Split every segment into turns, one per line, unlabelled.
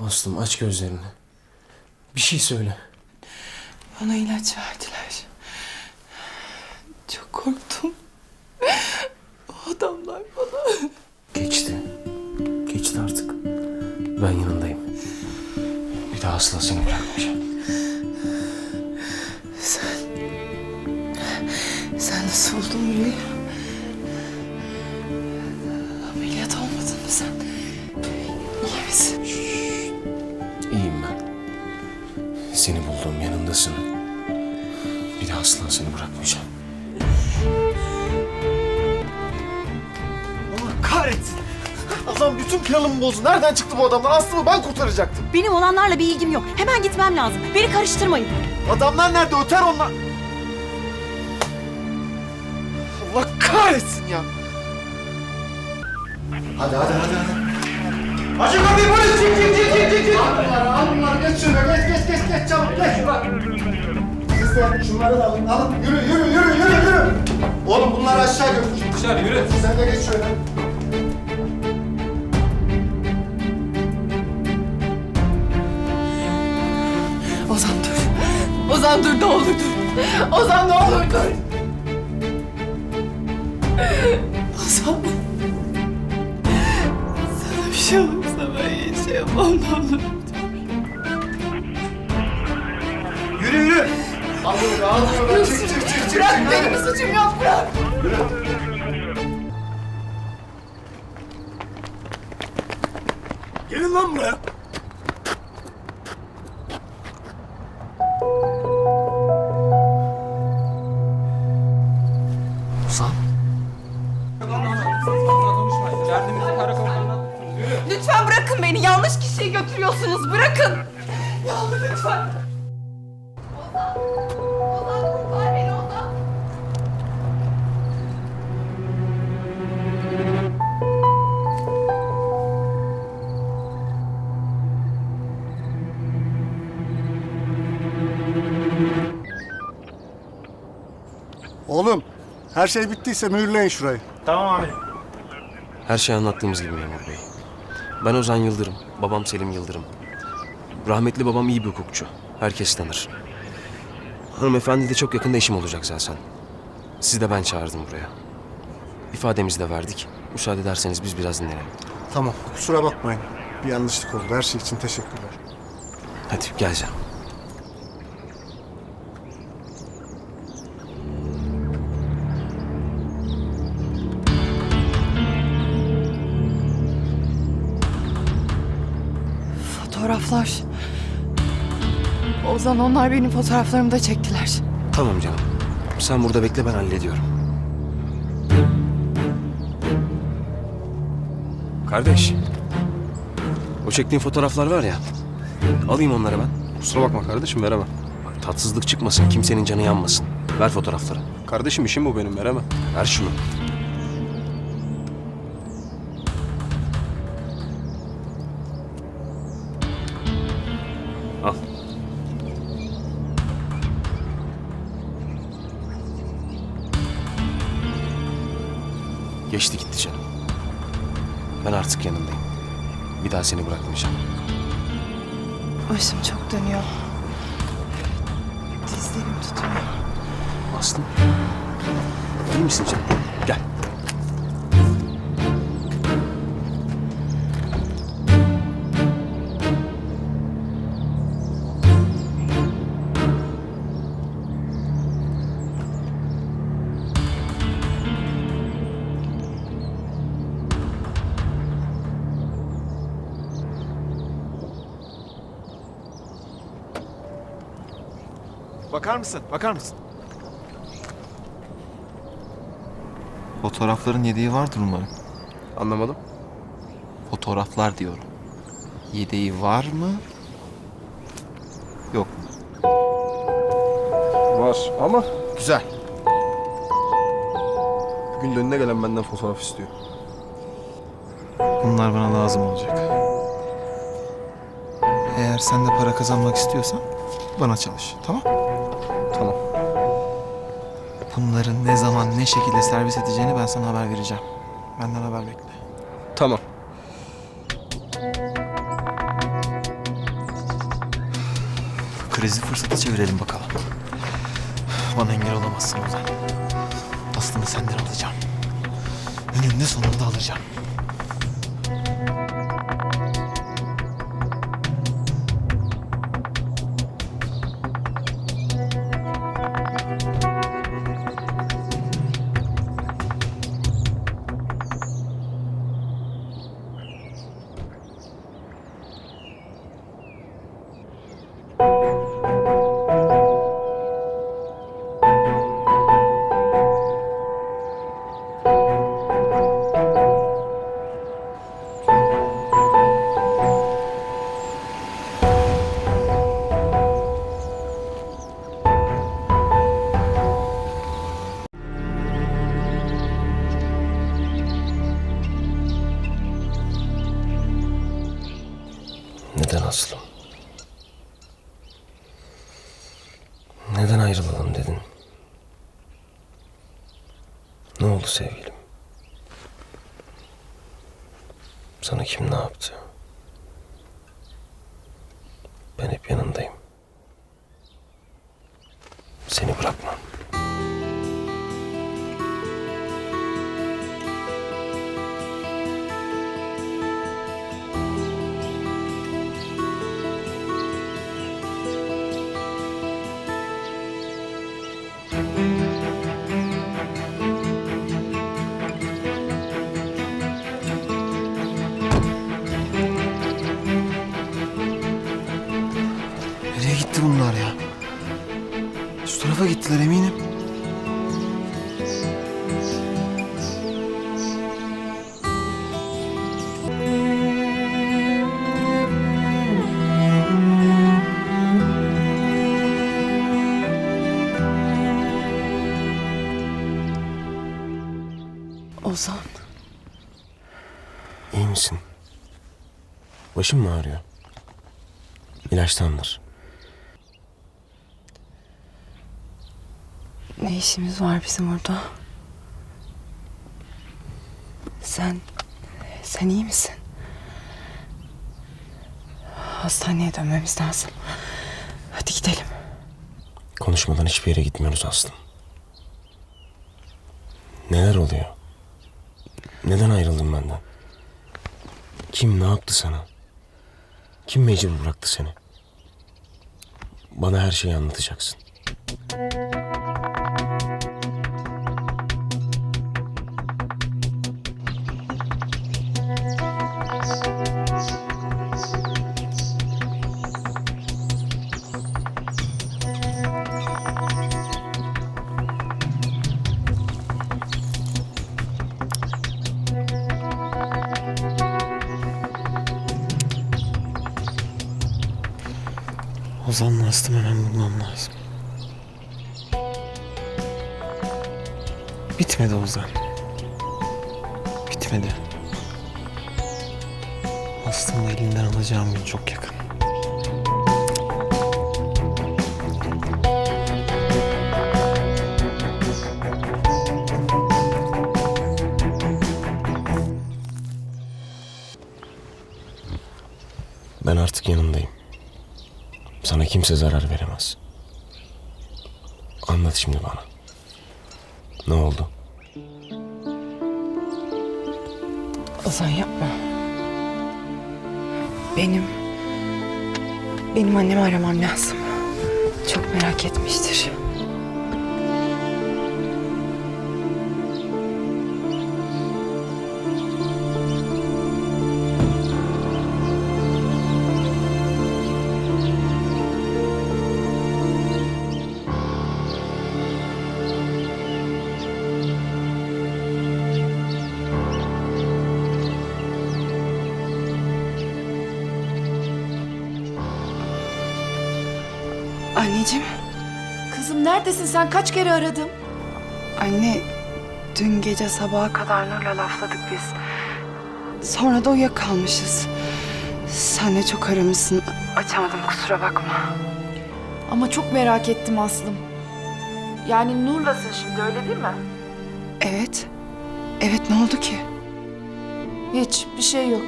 Aslım aç gözlerini. Bir şey söyle.
Bana ilaç verdiler. Çok korktum. O adamlar bana...
Geçti. Geçti artık. Ben yanındayım. Bir daha asla seni bırakmayacağım.
Sen... Sen nasıl buldun burayı?
Yanındasın. Bir daha asla seni bırakmayacağım.
Allah kahretsin. Adam bütün planımı bozdu. Nereden çıktı bu adamlar? Aslımı ben kurtaracaktım.
Benim olanlarla bir ilgim yok. Hemen gitmem lazım. Beni karıştırmayın.
Adamlar nerede? Öter onlar. Allah kahretsin ya. Hadi hadi hadi hadi. Açın kapıyı polis çık çık çık çık çık çık. Al bunları al bunları geç şuraya geç geç geç geç çabuk geç. Siz de şunları da alın alın yürü yürü yürü yürü yürü. Oğlum bunları aşağı götür. Dışarı yürü. Sen de geç şöyle.
Ozan dur. Ozan dur ne olur dur. Ozan ne olur dur. Ozan. Olur.
Yürü yürü. Al bunu al bunu. Çık çık çık çık.
Bırak
çık.
benim suçum yok bırak.
Gelin lan buraya.
Her şey bittiyse mühürleyin şurayı.
Her şey anlattığımız gibi memur bey. Ben Ozan Yıldırım, babam Selim Yıldırım. Rahmetli babam iyi bir hukukçu. Herkes tanır. Hanımefendi de çok yakında eşim olacak zaten. Sizi de ben çağırdım buraya. İfademizi de verdik. Müsaade ederseniz biz biraz dinlenelim.
Tamam, kusura bakmayın. Bir yanlışlık oldu. Her şey için teşekkürler.
Hadi geleceğim.
Fotoğraflar. Ozan onlar benim fotoğraflarımı da çektiler.
Tamam canım. Sen burada bekle ben hallediyorum. Kardeş. O çektiğin fotoğraflar var ya. Alayım onları ben.
Kusura bakma kardeşim veremem.
Bak tatsızlık çıkmasın, kimsenin canı yanmasın. Ver fotoğrafları.
Kardeşim işim bu benim veremem.
Ver şunu. Al. Geçti gitti canım. Ben artık yanındayım. Bir daha seni bırakmayacağım.
Başım çok dönüyor. Dizlerim tutuyor.
Aslım. İyi misin canım?
Bakar mısın? Bakar mısın?
Fotoğrafların yedeği vardır umarım.
Anlamadım.
Fotoğraflar diyorum. Yedeği var mı? Yok mu?
Var ama
Güzel.
bugün de önüne gelen benden fotoğraf istiyor.
Bunlar bana lazım olacak. Eğer sen de para kazanmak istiyorsan bana çalış. Tamam bunları ne zaman ne şekilde servis edeceğini ben sana haber vereceğim. Benden haber bekle.
Tamam.
Krizi fırsata çevirelim bakalım. Bana engel olamazsın Ozan. Aslında senden alacağım. Önünde sonunda alacağım.
Ozan.
İyi misin? Başın mı ağrıyor? İlaçtandır.
Ne işimiz var bizim orada? Sen, sen iyi misin? Hastaneye dönmemiz lazım. Hadi gidelim.
Konuşmadan hiçbir yere gitmiyoruz Aslım. Neler oluyor? Neden ayrıldın benden? Kim ne yaptı sana? Kim mecbur bıraktı seni? Bana her şeyi anlatacaksın.
Ozan'la Aslım'ı hemen bulmam lazım. Bitmedi Ozan. Bitmedi. Aslım'ı elinden alacağım gün çok yakın.
Ben artık yanındayım. Sana kimse zarar veremez. Anlat şimdi bana. Ne oldu?
Ozan yapma. Benim... Benim annemi aramam lazım. Çok merak etmiştir. Anneciğim.
Kızım neredesin sen? Kaç kere aradım?
Anne, dün gece sabaha kadar Nur'la lafladık biz. Sonra da uyuyakalmışız. Sen de çok aramışsın. Açamadım kusura bakma.
Ama çok merak ettim Aslım. Yani Nur'lasın şimdi öyle değil mi?
Evet. Evet ne oldu ki?
Hiç bir şey yok.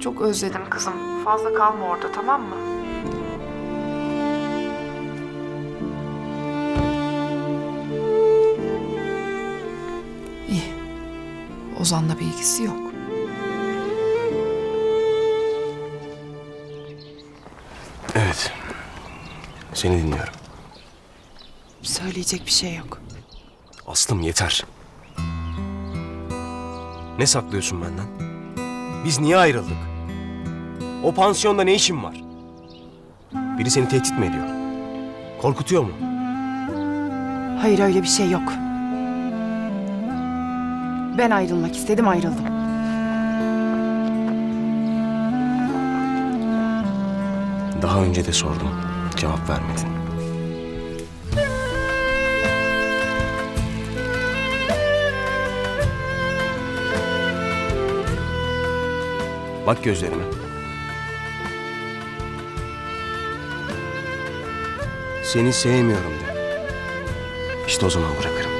Çok özledim kızım. Fazla kalma orada tamam mı? Ozan'la bir ilgisi yok.
Evet. Seni dinliyorum.
Söyleyecek bir şey yok.
Aslım yeter. Ne saklıyorsun benden? Biz niye ayrıldık? O pansiyonda ne işin var? Biri seni tehdit mi ediyor? Korkutuyor mu?
Hayır öyle bir şey yok. Ben ayrılmak istedim ayrıldım.
Daha önce de sordum. Cevap vermedin. Bak gözlerime. Seni sevmiyorum de. İşte o zaman bırakırım.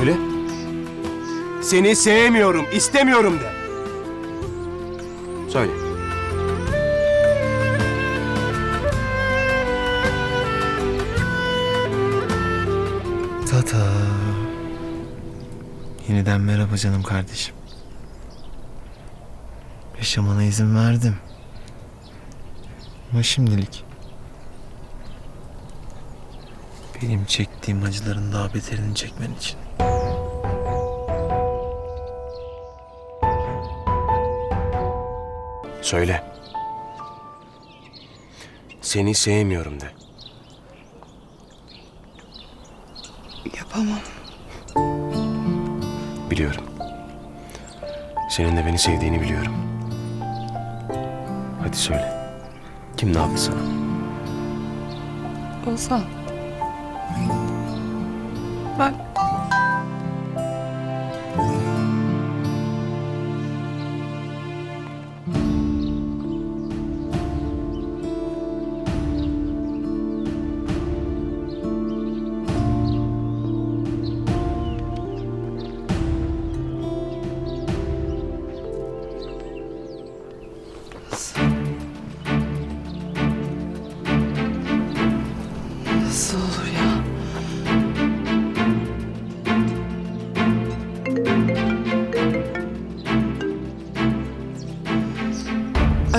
Söyle. Seni sevmiyorum, istemiyorum de. Söyle.
Tata. Yeniden merhaba canım kardeşim. Yaşamana izin verdim. Ama şimdilik. Benim çektiğim acıların daha beterini çekmen için.
Söyle. Seni sevmiyorum de.
Yapamam.
Biliyorum. Senin de beni sevdiğini biliyorum. Hadi söyle. Kim ne yaptı sana?
Ozan. Ben...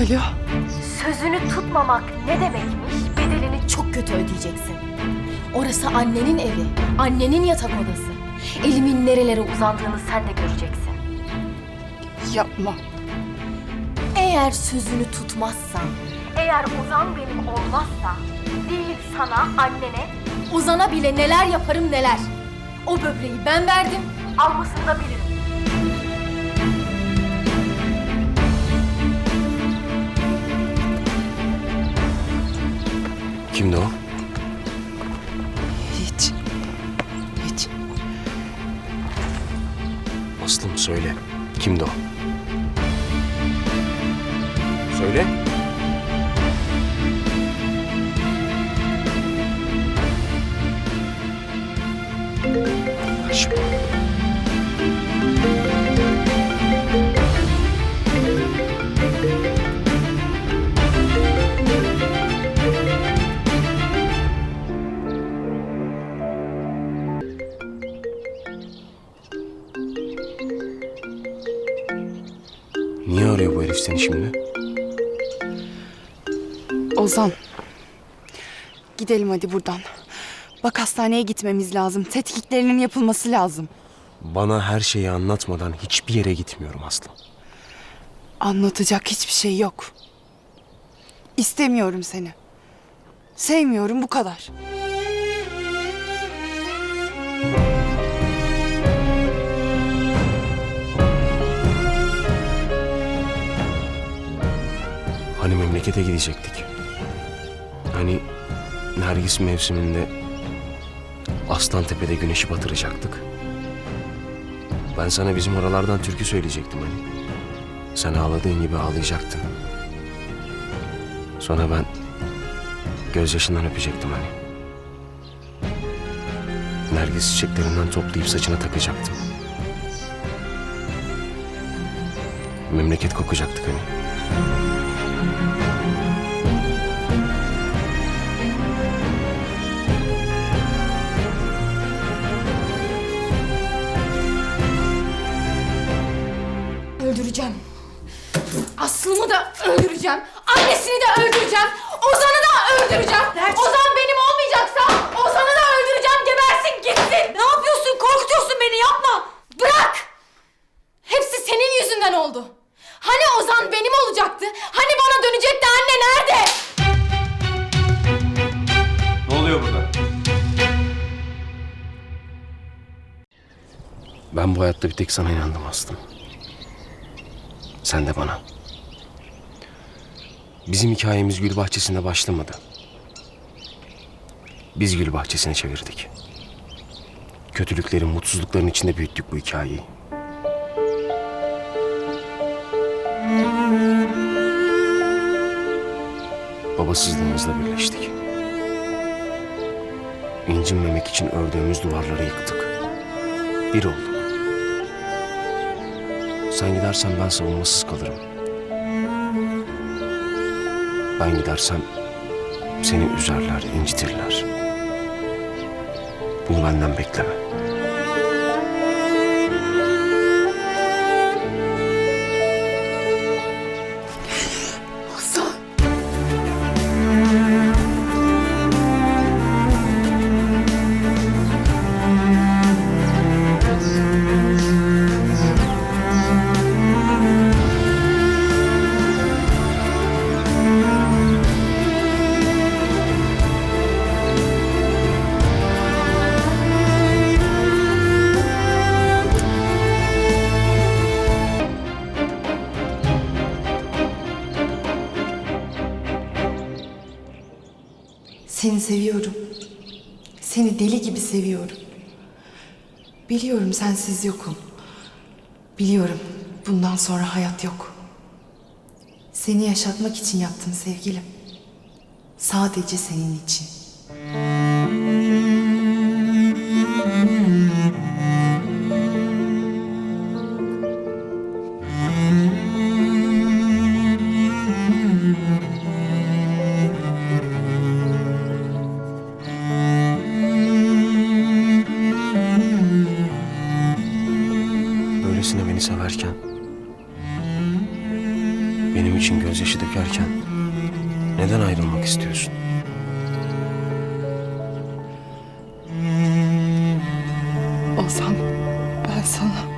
Alo.
Sözünü tutmamak ne demekmiş? Bedelini çok kötü ödeyeceksin. Orası annenin evi, annenin yatak odası. Elimin nerelere uzandığını sen de göreceksin.
Yapma.
Eğer sözünü tutmazsan, eğer Ozan benim olmazsa, değil sana, annene, Ozan'a bile neler yaparım neler. O böbreği ben verdim, almasını da bilirim.
Kimdi o?
Hiç. Hiç.
Aslım söyle. Kimdi o? Söyle. Şimdi?
Ozan. Gidelim hadi buradan. Bak hastaneye gitmemiz lazım. Tetkiklerinin yapılması lazım.
Bana her şeyi anlatmadan hiçbir yere gitmiyorum Aslı.
Anlatacak hiçbir şey yok. İstemiyorum seni. Sevmiyorum bu kadar.
Memlekete gidecektik. Hani Nergis mevsiminde Aslantepe'de güneşi batıracaktık. Ben sana bizim oralardan türkü söyleyecektim hani. Sen ağladığın gibi ağlayacaktın. Sonra ben gözyaşından öpecektim hani. Nergis çiçeklerinden toplayıp saçına takacaktım. Memleket kokacaktık hani.
Öldüreceğim. Aslımı da öldüreceğim. Annesini de öldüreceğim. Ozan'ı da öldüreceğim. Ozan benim olmayacaksa Ozan'ı da öldüreceğim. Gebersin gitsin. Ne yapıyorsun? Korkutuyorsun beni yapma. Bırak. Hepsi senin yüzünden oldu. Hani Ozan benim olacaktı? Hani bana dönecekti anne nerede?
Ne oluyor burada?
Ben bu hayatta bir tek sana inandım Aslım. Sen de bana. Bizim hikayemiz gül bahçesinde başlamadı. Biz gül bahçesine çevirdik. Kötülüklerin, mutsuzlukların içinde büyüttük bu hikayeyi. Babasızlığımızla birleştik. İncinmemek için ördüğümüz duvarları yıktık. Bir olduk. Sen gidersen ben savunmasız kalırım. Ben gidersem seni üzerler, incitirler. Bunu benden bekleme.
Seni seviyorum. Seni deli gibi seviyorum. Biliyorum sensiz yokum. Biliyorum bundan sonra hayat yok. Seni yaşatmak için yaptım sevgilim. Sadece senin için.
Böylesine beni severken, benim için gözyaşı dökerken neden ayrılmak istiyorsun?
Ozan ben sana...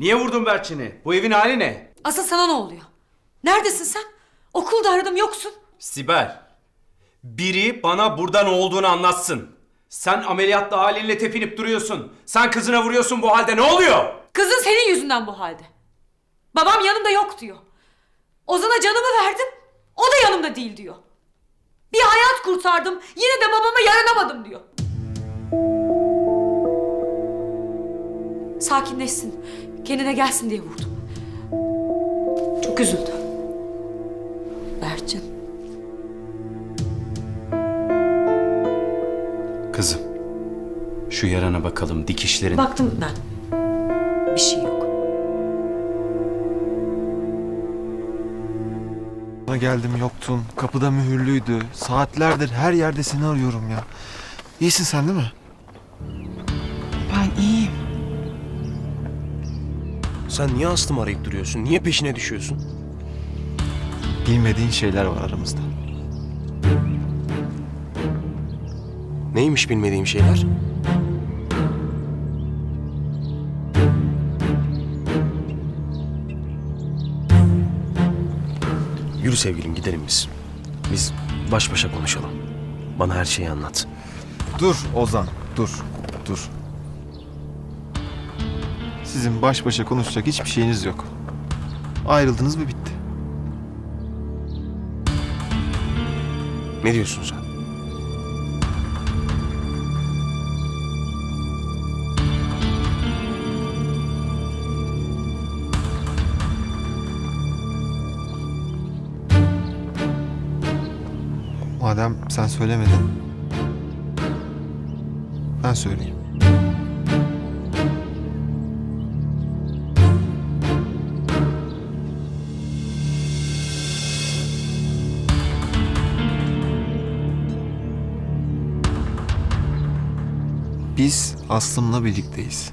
Niye vurdun Berçin'i? Bu evin hali ne?
Asıl sana ne oluyor? Neredesin sen? Okulda aradım yoksun.
Sibel. Biri bana burada ne olduğunu anlatsın. Sen ameliyatta halinle tepinip duruyorsun. Sen kızına vuruyorsun bu halde ne oluyor?
Kızın senin yüzünden bu halde. Babam yanımda yok diyor. Ozan'a canımı verdim. O da yanımda değil diyor. Bir hayat kurtardım. Yine de babama yaranamadım diyor. Sakinleşsin. Kendine gelsin diye vurdum. Çok üzüldü. Berçin.
Kızım. Şu yarana bakalım dikişlerin.
Baktım ben. Bir şey yok.
Bana geldim yoktun. Kapıda mühürlüydü. Saatlerdir her yerde seni arıyorum ya. İyisin sen değil mi?
Sen niye Aslım arayıp duruyorsun? Niye peşine düşüyorsun?
Bilmediğin şeyler var aramızda.
Neymiş bilmediğim şeyler? Yürü sevgilim gidelim biz. Biz baş başa konuşalım. Bana her şeyi anlat.
Dur Ozan, dur, dur. Sizin baş başa konuşacak hiçbir şeyiniz yok. Ayrıldınız mı bitti.
Ne diyorsun sen?
Madem sen söylemedin, ben söyleyeyim. Biz Aslım'la birlikteyiz.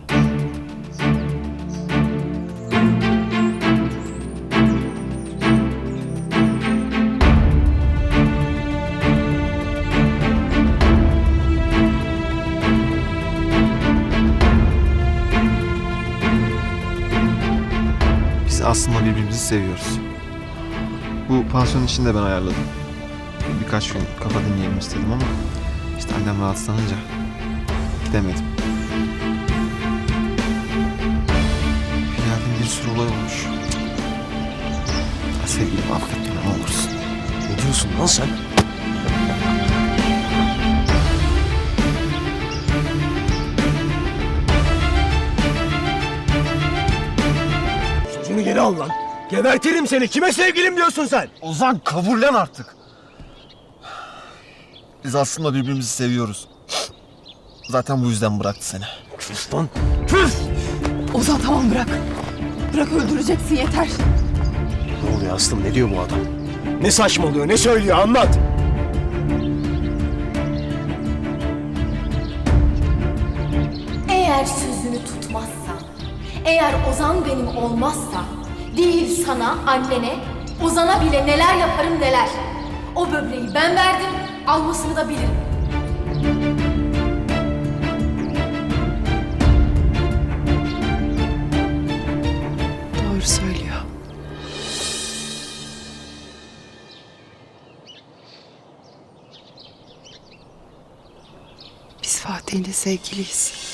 Biz aslında birbirimizi seviyoruz. Bu pansiyon için de ben ayarladım. Birkaç gün kafa dinleyelim istedim ama işte annem rahatsızlanınca gidemedim. Finalde bir sürü olay olmuş. Ya sevgilim affet beni ne olursun.
Ne diyorsun lan sen?
Sözünü geri al lan. Gebertirim seni. Kime sevgilim diyorsun sen?
Ozan kabullen artık. Biz aslında birbirimizi seviyoruz. Zaten bu yüzden bıraktı seni.
Sus lan.
Ozan tamam bırak. Bırak öldüreceksin yeter.
Ne oluyor Aslım ne diyor bu adam?
Ne saçmalıyor, ne söylüyor anlat.
Eğer sözünü tutmazsa, eğer Ozan benim olmazsa, değil sana, annene, Ozan'a bile neler yaparım neler. O böbreği ben verdim, almasını da bilirim.
Hepiniz sevgiliyiz.